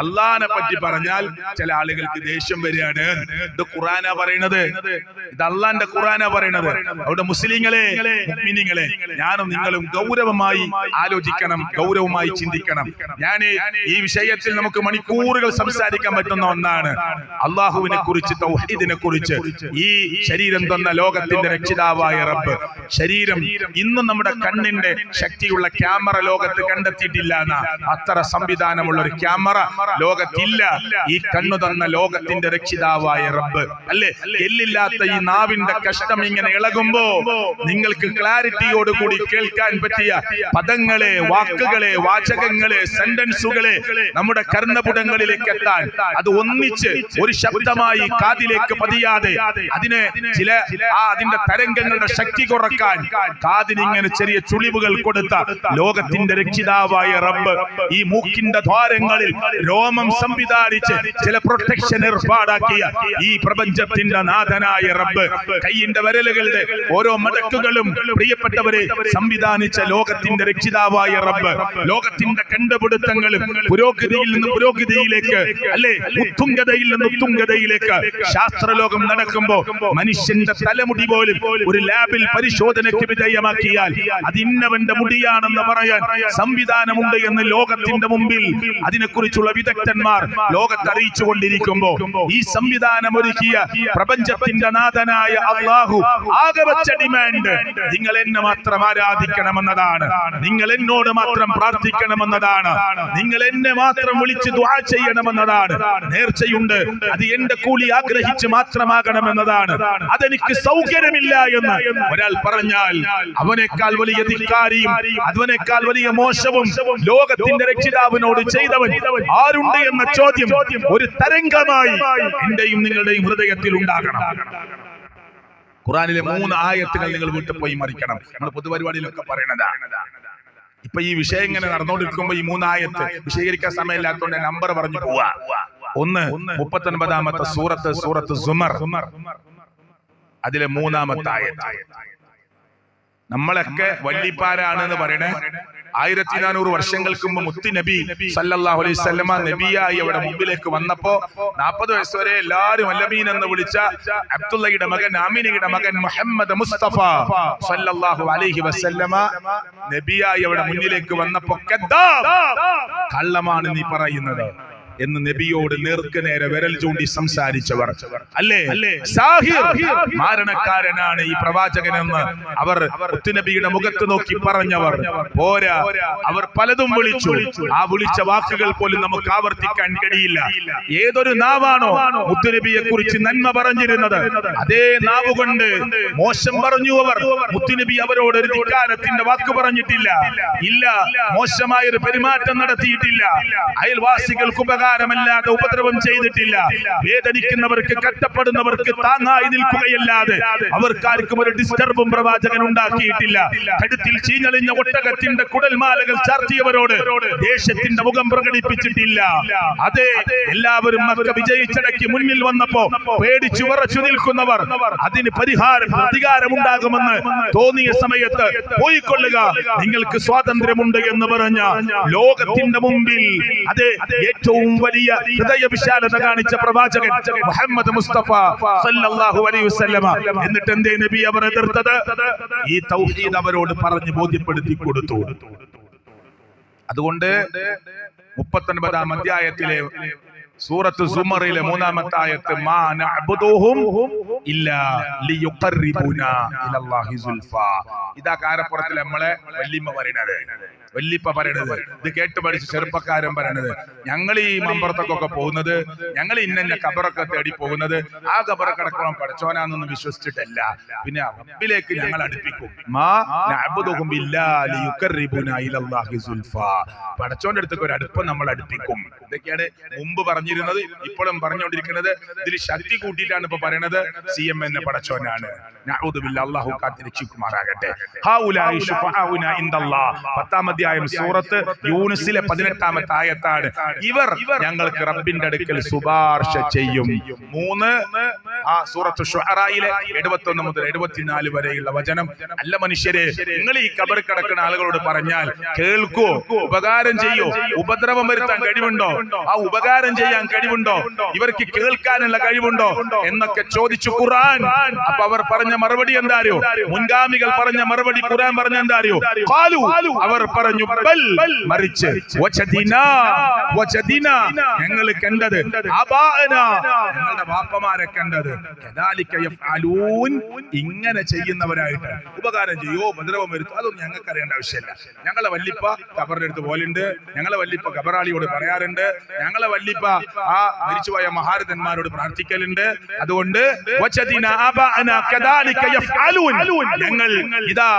അള്ളഹാനെ പറ്റി പറഞ്ഞാൽ ചില ആളുകൾക്ക് ദേഷ്യം വരികയാണ്. ഇത് ഖുറാനാ പറയണത്. ഇത് അള്ളാന്റെ ഖുറാനാ പറയണത്. അവിടെ മുസ്ലിങ്ങളെ മുഅ്മിനീങ്ങളെ ഞാനും നിങ്ങളും ഗൗരവമായി ആലോചിക്കണം ഗൗരവമായി ചിന്തിക്കണം. ഞാൻ ഈ വിഷയത്തിൽ നമുക്ക് മണിക്കൂറുകൾ സംസാരിക്കാൻ പറ്റുന്ന ഒന്നാണ്. അള്ളാഹുവിനെ കുറിച്ച് തൗഹീദിനെ കുറിച്ച് ഈ ശരീരം തന്ന ലോകത്തിന്റെ രക്ഷിതാവായ റബ്ബ്. ശരീരം ഇന്നും നമ്മുടെ കണ്ണിന്റെ ശക്തിയുള്ള ക്യാമറ ലോകത്ത് കണ്ടെത്തിയിട്ടില്ല എന്ന. അത്ര സംവിധാനമുള്ള ഒരു ക്യാമറ? ലോകത്തില്ല. ഈ കണ്ണു തന്ന ലോകത്തിന്റെ രക്ഷിതാവായ റബ്ബ്. അല്ലെ? എല്ലില്ലാത്ത ഈ നാവിന്റെ കഷ്ടം ഇങ്ങനെ ഇളകുമ്പോ നിങ്ങൾക്ക് ക്ലാരിറ്റിയോട് കൂടി കേൾക്കാൻ പറ്റിയ പദങ്ങളെ വാക്കുകളെ വാചകങ്ങളെ സെന്റൻസുകളെ നമ്മുടെ കർണപുടങ്ങളിലേക്ക് എത്താൻ അത് ഒന്നിച്ച് ഒരു ശബ്ദമായി കാതിലേക്ക് പതിയാതെ അതിനെ ചില ആ അതിന്റെ തരംഗങ്ങളുടെ ശക്തി കുറയ്ക്കാൻ കാതിനിങ്ങനെ ചെറിയ ചുളിവുകൾ കൊടുത്ത ലോകത്തിന്റെ രക്ഷിതാവായ റബ്ബ് മൂക്കിന്റെ ദ്വാരങ്ങളിൽ രോമം സംവിധാനിച്ച് ചില പ്രൊട്ടക്ഷൻ ഏർപ്പാടാക്കിയ ഈ പ്രപഞ്ചത്തിന്റെ നാഥനായ റബ്ബ്. കൈയിന്റെ വിരലുകളുടെ ഓരോ മടക്കുകളും പ്രിയപ്പെട്ടവരെ സംവിധാനിച്ച ലോകത്തിന്റെ രക്ഷിതാവായ റബ്ബ്. ലോകത്തിന്റെ കണ്ടുപിടുത്തങ്ങളും പുരോഗതിയിൽ നിന്ന് പുരോഗതിയിലേക്ക് അല്ലെ? ഉത്തുംഗതയിൽ നിന്ന് ഉത്തുംഗതയിലേക്ക് ശാസ്ത്രലോകം നടക്കുമ്പോ മനുഷ്യന്റെ തലമുടി പോലും ഒരു ലാബിൽ പരിശോധനയ്ക്ക് വിധേയമാക്കിയാൽ അത് ഇന്നവന്റെ മുടിയാണെന്ന് പറയാൻ സംവിധാനമുണ്ട് എന്ന് ലോകത്തിന്റെ മുമ്പിൽ അതിനെക്കുറിച്ചുള്ള വിദഗ്ധന്മാർ ലോകത്തെ അറിയിച്ചു കൊണ്ടിരിക്കുമ്പോ ഈ സംവിധാനം ഒരുക്കിയ പ്രപഞ്ചത്തിന്റെ നാഥനായ അള്ളാഹു ആകെ വെച്ച ഡിമാൻഡ് നിങ്ങൾ എന്നെ മാത്രം ആരാധിക്കണമെന്നതാണ്. നിങ്ങൾ എന്നോട് മാത്രം പ്രാർത്ഥിക്കണമെന്നതാണ്. നിങ്ങൾ എന്നെ മാത്രം വിളിച്ച് ദ്വാ ചെയ്യണമെന്നതാണ്. നേർച്ചയുണ്ട്. അത് എന്റെ കൂലി ആഗ്രഹിച്ച് മാത്രമാകണമെന്നതാണ്. അതെനിക്ക് സൗകര്യമില്ല എന്ന് ഒരാൾ പറഞ്ഞാൽ അവനേക്കാൾ വലിയ ധിക്കാരിയും അവനേക്കാൾ വലിയ മോശവും ലോകത്തിന്റെ രക്ഷിതാവിനോട് ചെയ്തവൻ ആരുണ്ട് എന്ന ചോദ്യം ഒരു തരംഗമായി എന്റെയും നിങ്ങളുടെയും ഹൃദയത്തിൽ ഉണ്ടാകണം. ഖുറാനിലെ മൂന്ന് ആയത്തുകൾ നിങ്ങൾ വീട്ടിൽ പോയി മറിക്കണം. നമ്മൾ പൊതുപരിപാടിയിലൊക്കെ പറയണതാണ് ഇപ്പൊ ഈ വിഷയം ഇങ്ങനെ നടന്നുകൊണ്ടിരിക്കുമ്പോ ഈ മൂന്നായത്ത് വിശദീകരിക്കാൻ സമയമില്ലാത്തതുകൊണ്ട് നമ്പർ പറഞ്ഞു പോവാ. ഒന്ന് മുപ്പത്തൊൻപതാമത്തെ സൂറത്ത് സൂറത്ത് സുമർ. അതിലെ മൂന്നാമത്തെ ആയത്ത്. നമ്മളൊക്കെ വല്ലിപ്പാരാണ് എന്ന് പറയണേ. ആയിരത്തി നാനൂറ് വർഷങ്ങൾക്ക് മുമ്പ് മുത്തി നബി സല്ലാഹു അലൈഹി വസല്ലമ നബിയായി അവിടെ മുമ്പിലേക്ക് വന്നപ്പോ നാൽപ്പത് വയസ്സ് വരെ എല്ലാരും അല്ലമീൻ എന്ന് വിളിച്ച അബ്ദുള്ളയുടെ മകൻ ആമിനയുടെ മകൻ മുഹമ്മദ് മുസ്തഫ സല്ലാഹു അലൈഹി വസല്ലമ നബിയായി അവിടെ മുന്നിലേക്ക് വന്നപ്പോ കള്ളമാണ് നീ പറയുന്നത്. എന്ന് നബിയോട് നേർക്ക് നേരെ വിരൽ ചൂണ്ടി സംസാരിച്ചവർ. അല്ലേ? മാരണക്കാരനാണ് ഈ പ്രവാചകനെന്ന് അവർ നബിയുടെ മുഖത്ത് നോക്കി പറഞ്ഞവർ. പോരാ. അവർ പലതും വിളിച്ചു. ആ വിളിച്ച വാക്കുകൾ പോലും നമുക്ക് ആവർത്തിക്കാൻ കഴിയില്ല. ഏതൊരു നാവാണോ മുത്തുനബിയെ കുറിച്ച് നന്മ പറഞ്ഞിരുന്നത്. അതേ നാവ് കൊണ്ട് മോശം പറഞ്ഞു അവർ. മുത്തുനബി അവരോട് ഒരു ധിക്കാരത്തിന്റെ വാക്ക് പറഞ്ഞിട്ടില്ല. ഇല്ല. മോശമായൊരു പെരുമാറ്റം നടത്തിയിട്ടില്ല. അയൽവാസികൾക്ക് ഉപകാരമല്ലാതെ ഉപദ്രവം ചെയ്തിട്ടില്ല. വേദനിക്കുന്നവർക്ക് കഷ്ടപ്പെടുന്നവർക്ക് താങ്ങായി നിൽക്കുകയല്ലാതെ അവർക്കാർക്കും ഒരു ഡിസ്റ്റർബും പ്രവാചകൻ ഉണ്ടാക്കിയിട്ടില്ല. കഴുത്തിൽ ചീഞ്ഞളിഞ്ഞ ഒട്ടകത്തിന്റെ കുടൽമാലകൾ ചാർത്തിയവരോട് ദേശത്തിന്റെ മുഖം പ്രകടിപ്പിച്ചിട്ടില്ല. അതെ എല്ലാവരും മക്ക വിജയിച്ചടക്കി മുന്നിൽ വന്നപ്പോ പേടിച്ചു വിറച്ചു നിൽക്കുന്നവർ അതിന് പരിഹാരം പ്രതികാരമുണ്ടാകുമെന്ന് തോന്നിയ സമയത്ത് പോയിക്കൊള്ളുക. നിങ്ങൾക്ക് സ്വാതന്ത്ര്യമുണ്ട് എന്ന് പറഞ്ഞ ലോകത്തിന്റെ മുമ്പിൽ അതെ ഏറ്റവും വലിയ ഹൃദയ വിശാലത കാണിച്ച പ്രവാചകൻ മുഹമ്മദ് മുസ്തഫ സല്ലല്ലാഹു അലൈഹി വസല്ലമ. എന്നിട്ട് എന്തേ നബി അവർ എതിർത്തത്? ഈ തൗഹീദ് അവരോട് പറഞ്ഞു ബോധ്യപ്പെടുത്തി കൊടുത്തു. അതുകൊണ്ട് മുപ്പത്തൊൻപതാം അധ്യായത്തിലെ സൂറത്ത് സുമറിലെ മൂന്നാമത്തെ ആയത്ത് മാ നഅബ്ദുഹും ഇല്ലാ ലിയുഖർരിബുനാ ഇലല്ലാഹി സുൽഫാ. ഇതാ കാരപ്പുറത്തിൽ നമ്മളെ വല്യമ്മ പറയണത് വല്യപ്പ പറയണത്. ഇത് കേട്ട് പഠിച്ച് ചെറുപ്പക്കാരൻ പറയണത്. ഞങ്ങൾ ഈ മമ്പറത്തൊക്കെ പോകുന്നത് ഞങ്ങൾ ഇന്ന കബറൊക്കെ തേടി പോകുന്നത് ആ കബറ കിടക്കണം പഠിച്ചോനാന്നൊന്നും വിശ്വസിച്ചിട്ടല്ല. പിന്നെ റബ്ബിലേക്ക് ഞങ്ങൾ അടുപ്പിക്കും. പടച്ചോന്റെ അടുത്തേക്ക് ഒരു അടുപ്പം നമ്മൾ അടുപ്പിക്കും. ഇതൊക്കെയാണ് മുമ്പ് പറഞ്ഞിരുന്നത് ഇപ്പോഴും പറഞ്ഞുകൊണ്ടിരിക്കുന്നത്. ഇതിൽ ശക്തി കൂട്ടിയിട്ടാണ് ഇപ്പൊ പറയണത്. സി എം എന്നെ പടച്ചോനാണ് അള്ളാഹു കാത്തിരക്ഷിക്കുമാറാകട്ടെ ഹൗലായി ശുഫആഉനാ ഇൻദല്ലാഹ്. പത്താം അധ്യായം സൂറത്ത് യൂനുസിലെ പതിനെട്ടാമത്തെ ആയത്താണ്. ഇവർ ഞങ്ങൾക്ക് റബ്ബിന്റെ അടുക്കൽ ശുപാർശ ചെയ്യും. മൂന്ന് ആ സൂറത്ത് ഷുഹറായിലെ എഴുപത്തി ഒന്ന് മുതൽ എഴുപത്തിനാല് വരെയുള്ള വചനം. അല്ല മനുഷ്യരെ നിങ്ങൾ ഈ കബർ കിടക്കുന്ന ആളുകളോട് പറഞ്ഞാൽ കേൾക്കോ. ഉപകാരം ചെയ്യോ. ഉപദ്രവം വരുത്താൻ കഴിവുണ്ടോ? ആ ഉപകാരം ചെയ്യാൻ കഴിവുണ്ടോ? ഇവർക്ക് കേൾക്കാനുള്ള കഴിവുണ്ടോ? എന്നൊക്കെ ചോദിച്ചു ഖുർആൻ. അപ്പൊ അവർ പറഞ്ഞ മറുപടി എന്താ അറിയോ? മുൻഗാമികൾ പറഞ്ഞ മറുപടി ഖുർആൻ പറഞ്ഞ എന്താ അറിയോ? അവർ പറഞ്ഞു ബൽ മറിച്ച് ഞങ്ങൾ കണ്ടത്. ഞങ്ങളുടെ ബാപ്പമാരെ കണ്ടത്. ഇങ്ങനെ ചെയ്യുന്നവരായിട്ട് ഉപകാരം ചെയ്യോ ഉപദ്രവം വരുത്തോ അതൊന്നും ഞങ്ങൾക്ക് അറിയേണ്ട ആവശ്യമില്ല. ഞങ്ങളെ വല്ലിപ്പ കബറിന്റെ അടുത്ത് പോലുണ്ട് ഞങ്ങളെ വല്ലിപ്പ കബറാളിയോട് പറയാറുണ്ട്. ഞങ്ങളെ വല്ലിപ്പ ആ മരിച്ചുപോയ മഹാരഥന്മാരോട് പ്രാർത്ഥിക്കലുണ്ട്. അതുകൊണ്ട് ഞങ്ങൾ ഇതാ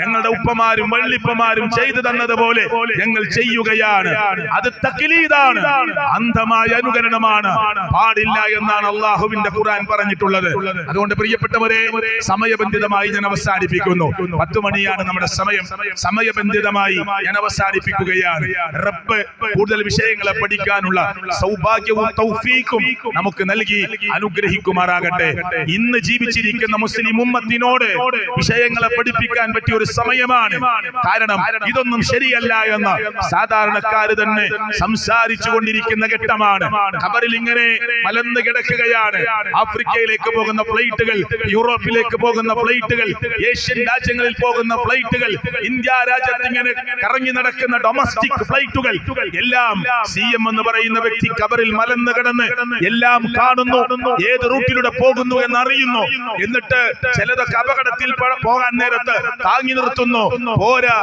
ഞങ്ങളുടെ ഉപ്പമാരും വള്ളിപ്പമാരും ചെയ്തു തന്നതുപോലെ ഞങ്ങൾ ചെയ്യുകയാണ്. അത് തക്കിലീതാണ് അന്ധമായ അനുകരണമാണ്. പാടില്ല എന്നാണ് അള്ളാഹുവിന്റെ ഖുറാൻ പറഞ്ഞിട്ടുള്ളത്. അതുകൊണ്ട് പ്രിയപ്പെട്ടവരെ സമയബന്ധിതമായി ഞാൻ അവസാനിപ്പിക്കുന്നു. പത്ത് മണിയാണ് നമ്മുടെ സമയം. സമയബന്ധിതമായി ഞാൻ അവസാനിപ്പിക്കുകയാണ്. റബ്ബ് കൂടുതൽ വിഷയങ്ങളെ പഠിക്കാനുള്ള സൗഭാഗ്യവും തൗഫീഖും നമുക്ക് നൽകി അനുഗ്രഹിക്കുമാറാകട്ടെ. ഇന്ന് ജീവിച്ചിരിക്കുന്ന മുസ്ലിം ഉമ്മത്തിനോട് വിഷയങ്ങളെ പഠിപ്പിക്കാൻ പറ്റിയ ഒരു സമയമാണ്. കാരണം ഇതൊന്നും ശരിയല്ല എന്ന് സാധാരണക്കാര് തന്നെ സംസാരിച്ചു കൊണ്ടിരിക്കുന്ന ഘട്ടമാണ്. ഖബറിൽ ഇങ്ങനെ മലന്ന് കിടക്കുകയാണ്. ആഫ്രിക്കയിലേക്ക് പോകുന്ന ഫ്ലൈറ്റുകൾ യൂറോപ്പിലേക്ക് പോകുന്ന ഫ്ലൈറ്റുകൾ ഏഷ്യൻ രാജ്യങ്ങളിൽ പോകുന്ന ഫ്ലൈറ്റുകൾ ഇന്ത്യ രാജ്യത്ത് ഇങ്ങനെ കറങ്ങി നടക്കുന്ന ഡൊമസ്റ്റിക് ഫ്ലൈറ്റുകൾ എല്ലാം സി എം എന്ന് പറയുന്ന വ്യക്തി ഖബറിൽ മലന്ന് കിടന്ന് എല്ലാം കാണുന്നു ഏത് റൂട്ടിലൂടെ പോകുന്നു എന്ന് അറിയുന്നു എന്നിട്ട് ചിലതൊക്കെ അപകടത്തിൽ പോകാൻ നേരത്ത് താങ്ങി നിർത്തുന്നു. പോരാ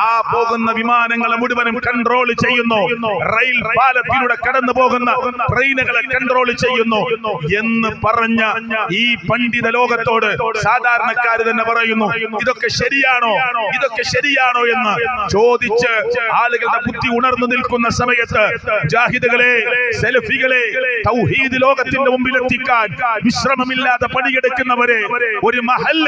ആ പോകുന്ന വിമാനങ്ങളെ മുഴുവനും കൺട്രോൾ ചെയ്യുന്നു. റെയിൽ പാലത്തിലൂടെ കടന്നു പോകുന്ന ട്രെയിനുകളെ കൺട്രോൾ ചെയ്യുന്നു. എന്ന് പറഞ്ഞ ഈ പണ്ഡിത ലോകത്തോട് സാധാരണക്കാർ തന്നെ പറയുന്നു. ഇതൊക്കെ ശരിയാണോ? ഇതൊക്കെ ശരിയാണോ എന്ന് ചോദിച്ച് ആളുകളുടെ ബുദ്ധി ഉണർന്നു നിൽക്കുന്ന സമയത്ത് ജാഹിദുകളെ സെൽഫികളെ തൗഹീദ് ലോകത്തിന്റെ മുമ്പിൽ എത്തിക്കാൻ വിശ്രമമില്ലാതെ പണിയെടുക്കുന്നവരെ ഒരു മഹൽ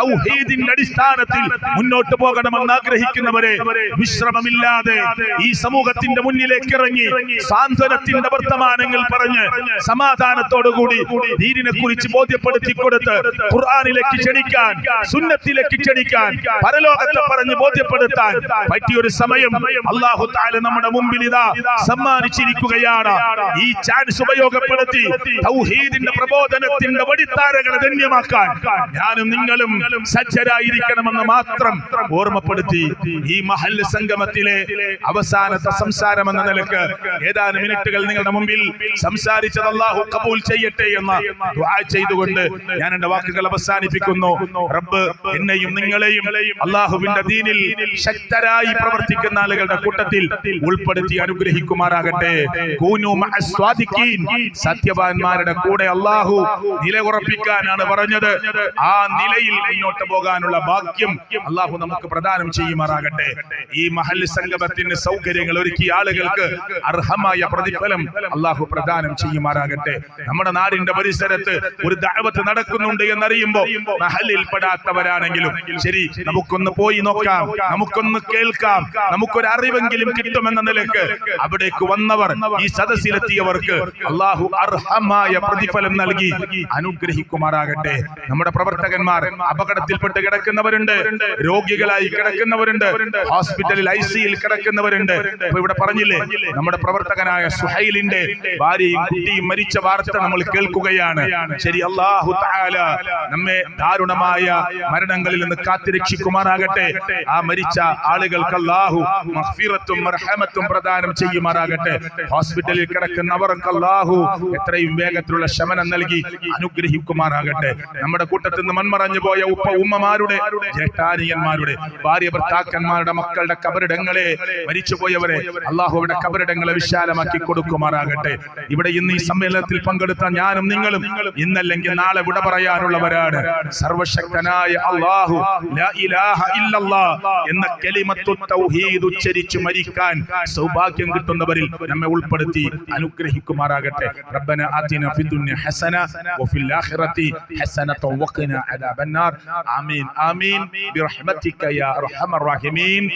തൗഹീദിന്റെ അടിസ്ഥാനത്തിൽ മുന്നോട്ട് പോകണമെന്ന് ആഗ്രഹിക്കുന്നവരെ വിശ്രമമില്ലാതെ ഈ സമൂഹത്തിന്റെ മുന്നിലേക്ക് ഇറങ്ങി സാന്ത്വനത്തിന്റെ വർത്തമാനങ്ങൾ പറഞ്ഞ് സമാധാനത്തോടുകൂടി ദീനിനെ കുറിച്ച് ബോധ്യപ്പെടുത്തി കൊടുത്ത് ഖുർആാനിലേക്ക് ക്ഷണിക്കാൻ സുന്നത്തിലേക്ക് ക്ഷണിക്കാൻ പരലോകത്തെ പറഞ്ഞ് ബോധ്യപ്പെടുത്താൻ പറ്റിയൊരു സമയം അള്ളാഹു താല നമ്മുടെ മുമ്പിൽ ഇതാ സമ്മാനിച്ചിരിക്കുകയാണ്. ഈ ചാൻസ് ഉപയോഗപ്പെടുത്തി തൗഹീദിന്റെ പ്രബോധനത്തിന്റെ വടിത്താരകളെ ധന്യമാക്കാൻ ഞാനും നിങ്ങളും സജ്ജരായിരിക്കണമെന്ന് മാത്രം ഓർമ്മപ്പെടുത്തി ഈ മഹല്ല് സംഗമത്തിലെ അവസാനത്തെ സംസാരം എന്ന നിലയ്ക്ക് ഏതാനും മിനിറ്റുകൾ നിങ്ങളുടെ മുമ്പിൽ സംസാരിച്ചത് അള്ളാഹു കബൂൽ ചെയ്യട്ടെ എന്ന് ദുആ ചെയ്തുകൊണ്ട് ഞാൻ എന്റെ വാക്കുകൾ അവസാനിപ്പിക്കുന്നു. റബ്ബ് എന്നെയും നിങ്ങളെയും അള്ളാഹുവിന്റെ ദീനിൽ ശക്തരായി പ്രവർത്തിക്കുന്ന ആളുകളുടെ കൂട്ടത്തിൽ ഉൾപ്പെടുത്തി അനുഗ്രഹിക്കുമാറാകട്ടെ. സത്യവാന്മാരുടെ കൂടെ അള്ളാഹു നിലയുറപ്പിക്കാനാണ് പറഞ്ഞത്. ആ നിലയിൽ മുന്നോട്ട് പോകാനുള്ള ഭാഗ്യം അള്ളാഹു നമുക്ക് പ്രദാനം ചെയ്യുമാറാകട്ടെ. ഈ മഹൽ സംഗമത്തിന് സൗകര്യങ്ങൾ ഒരുക്കി ആളുകൾക്ക് അർഹമായ പ്രതിഫലം അള്ളാഹു പ്രദാനം ചെയ്യുമാറാകട്ടെ. നമ്മുടെ നാടിന്റെ പരിസരത്ത് ഒരു ദഅവത്ത് നടക്കുന്നുണ്ട് എന്നറിയുമ്പോ മഹലിൽ പെടാത്തവരാണെങ്കിലും ശരി നമുക്കൊന്ന് പോയി നോക്കാം നമുക്കൊന്ന് കേൾക്കാം നമുക്കൊരു അറിവെങ്കിലും കിട്ടുമെന്ന നിലയ്ക്ക് അവിടേക്ക് വന്നവർ ഈ സദസ്സിലെത്തിയവർക്ക് അള്ളാഹു അർഹമായ പ്രതിഫലം നൽകി അനുഗ്രഹിക്കുമാറാകട്ടെ. നമ്മുടെ പ്രവർത്തകന്മാർ അപകടത്തിൽപ്പെട്ട് കിടക്കുന്നവരുണ്ട് രോഗികളായി കിടക്കുന്നവരുണ്ട് ഹോസ്പിറ്റലിൽ ഐ സിയിൽ കിടക്കുന്നവരുണ്ട്. ഇവിടെ പറഞ്ഞില്ലേ നമ്മുടെ പ്രവർത്തകനായ സുഹൈലിന്റെ ഭാര്യയും കുട്ടിയും മരിച്ച വാർത്ത നമ്മൾ കേൾക്കുകയാണ്. ശരി അള്ളാഹു നമ്മെ ദാരുണമായ മരണങ്ങളിൽ നിന്ന് കാത്തിരക്ഷിക്കുമാറാകട്ടെ. ആ മരിച്ച ആളുകൾക്ക് അള്ളാഹു പ്രദാനം ചെയ്യുമാറാകട്ടെ. ഹോസ്പിറ്റലിൽ കിടക്കുന്നവർക്ക് അള്ളാഹു എത്രയും വേഗത്തിലുള്ള ശമനം നൽകി അനുഗ്രഹിക്കുമാറാകട്ടെ. നമ്മുടെ കൂട്ടത്തിൽ നിന്ന് മൺമറഞ്ഞു പോയ ഉപ്പ ഉമ്മമാരുടെ ജേഷ്ഠാനിയന്മാരുടെ ഭാര്യ ഭർത്താക്കന്മാരുടെ മക്കളുടെ കബറിടങ്ങളെ മരിച്ചുപോയവരെ അള്ളാഹുവിടെ കബറിടങ്ങളെ വിശാലമാക്കി കൊടുക്കുമാറാകട്ടെ. ഇവിടെ ഇന്ന് ഈ സമ്മേളനത്തിൽ പങ്കെടുത്ത ഞാനും നിങ്ങളും ഇന്നല്ലെങ്കിൽ നാളെ വിട പറയാനുള്ളവരാണ് സർവശക്തനായ അള്ളാഹു എന്ന കലിമത്തു തൗഹീദ് ഉച്ചരിച്ചു മരിക്കാൻ സൗഭാഗ്യം കിട്ടുന്നവരിൽ നമ്മെ ഉൾപ്പെടുത്തി അനുഗ്രഹിക്കുമാറാകട്ടെ. റബ്ബന ആതിന ഫിദ്ദുന്യ ഹസന വഫിൽ ആഖിറതി ഹസനത വഖിന അദാബന്നാർ. ആമീൻ ആമീൻ. ബിറഹ്മതിക യാ അർഹമർ റഹീമീൻ.